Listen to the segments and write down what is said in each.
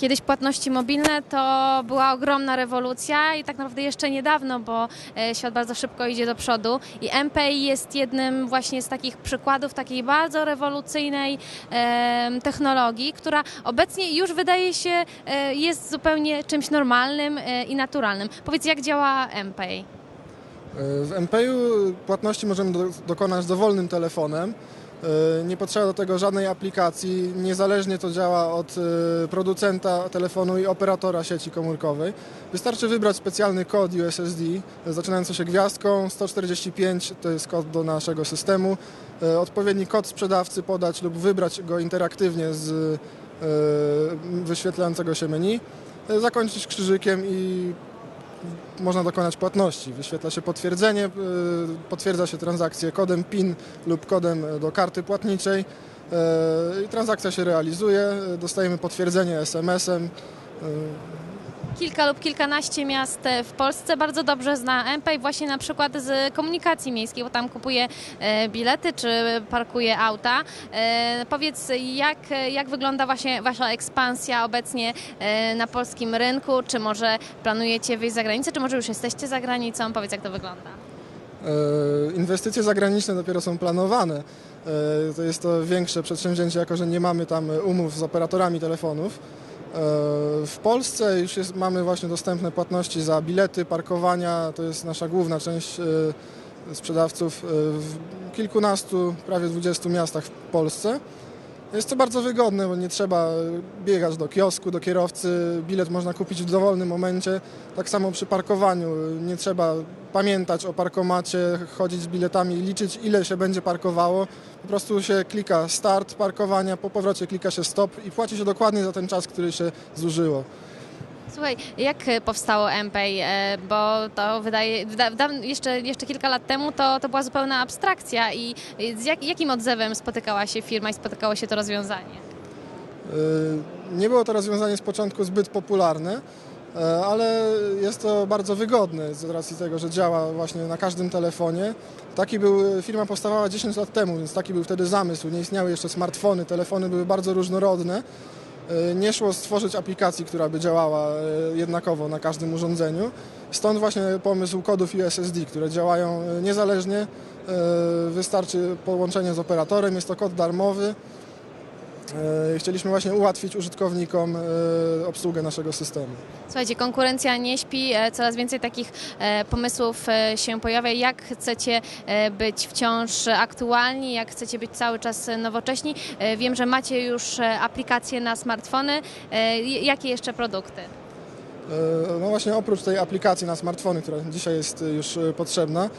Kiedyś płatności mobilne to była ogromna rewolucja i tak naprawdę jeszcze niedawno, bo e, świat bardzo szybko idzie do przodu i MPay jest jednym właśnie z takich przykładów takiej bardzo rewolucyjnej technologii, która obecnie już wydaje się e, jest zupełnie czymś normalnym e, i naturalnym. Powiedz, jak działa MPay? W MPU płatności możemy do, dokonać dowolnym telefonem. E, Nie potrzeba do tego żadnej aplikacji. Niezależnie to działa od e, producenta telefonu i operatora sieci komórkowej. Wystarczy wybrać specjalny kod USSD, e, zaczynający się gwiazdką 145, to jest kod do naszego systemu. Odpowiedni kod sprzedawcy podać lub wybrać go interaktywnie z wyświetlającego się menu. Zakończyć krzyżykiem i można dokonać płatności. Wyświetla się potwierdzenie, y, potwierdza się transakcję kodem PIN lub kodem do karty płatniczej y, i transakcja się realizuje. y, Dostajemy potwierdzenie SMS-em. Kilka lub kilkanaście miast e, w Polsce bardzo dobrze zna MPay właśnie na przykład z komunikacji miejskiej, bo tam kupuje e, bilety czy parkuje auta. E, Powiedz, jak, jak wygląda właśnie Wasza ekspansja obecnie na polskim rynku? Czy może planujecie wyjść za granicę, czy może już jesteście za granicą? Powiedz, jak to wygląda. Inwestycje zagraniczne dopiero są planowane. To jest to większe przedsięwzięcie, jako że nie mamy tam umów z operatorami telefonów. Y, W Polsce już jest, mamy właśnie dostępne płatności za bilety, parkowania. To jest nasza główna część y, sprzedawców y, w kilkunastu, prawie 20 miastach w Polsce. Jest to bardzo wygodne, bo nie trzeba biegać do kiosku, do kierowcy. Bilet można kupić w dowolnym momencie. Tak samo przy parkowaniu. Nie trzeba pamiętać o parkomacie, chodzić z biletami i liczyć, ile się będzie parkowało. Po prostu się klika start parkowania, po powrocie klika się stop i płaci się dokładnie za ten czas, który się zużyło. Słuchaj, jak e, powstało MPay? E, Bo to wydaje, jeszcze, jeszcze kilka lat temu to, to była zupełna abstrakcja i z jak, jakim odzewem spotykała się firma i spotykało się to rozwiązanie? Y, Nie było to rozwiązanie z początku zbyt popularne, e, ale jest to bardzo wygodne z racji tego, że działa właśnie na każdym telefonie. Taki był, firma powstawała 10 lat temu, więc taki był wtedy zamysł. Nie istniały jeszcze smartfony, telefony były bardzo różnorodne. E, Nie szło stworzyć aplikacji, która by działała e, jednakowo na każdym urządzeniu. Stąd właśnie pomysł kodów USSD, które działają e, niezależnie. Wystarczy połączenie z operatorem, jest to kod darmowy. E, Chcieliśmy właśnie ułatwić użytkownikom e, obsługę naszego systemu. Słuchajcie, konkurencja nie śpi, e, coraz więcej takich pomysłów się pojawia. Jak chcecie być wciąż aktualni, jak chcecie być cały czas nowocześni? Wiem, że macie już aplikacje na smartfony. Jakie jeszcze produkty? No właśnie oprócz tej aplikacji na smartfony, która dzisiaj jest już potrzebna,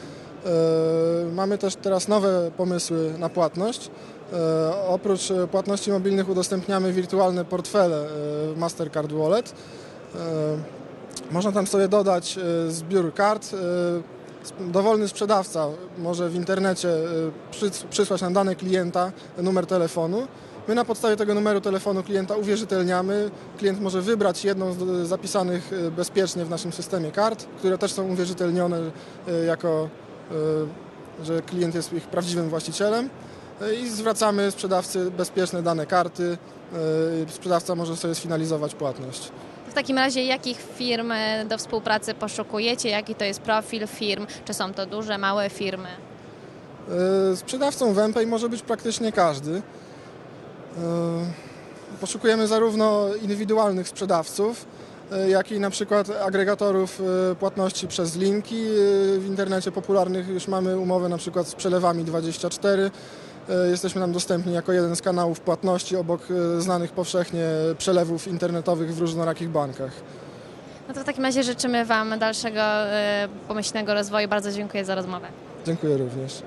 mamy też teraz nowe pomysły na płatność. E, Oprócz e, płatności mobilnych udostępniamy wirtualne portfele e, Mastercard Wallet. Można tam sobie dodać zbiór kart. Dowolny sprzedawca może w internecie przys- przysłać nam dane klienta, numer telefonu. My na podstawie tego numeru telefonu klienta uwierzytelniamy. Klient może wybrać jedną z zapisanych bezpiecznie w naszym systemie kart, które też są uwierzytelnione jako, że klient jest ich prawdziwym właścicielem. E, I zwracamy sprzedawcy bezpieczne dane karty. E, Sprzedawca może sobie sfinalizować płatność. W takim razie jakich firm e, do współpracy poszukujecie? Jaki to jest profil firm? Czy są to duże, małe firmy? Sprzedawcą w MPay może być praktycznie każdy. Poszukujemy zarówno indywidualnych sprzedawców, jak i na przykład agregatorów płatności przez linki. W internecie popularnych już mamy umowę na przykład z przelewami 24. E, Jesteśmy tam dostępni jako jeden z kanałów płatności obok e, znanych powszechnie przelewów internetowych w różnorakich bankach. No to w takim razie życzymy Wam dalszego e, pomyślnego rozwoju. Bardzo dziękuję za rozmowę. Dziękuję również.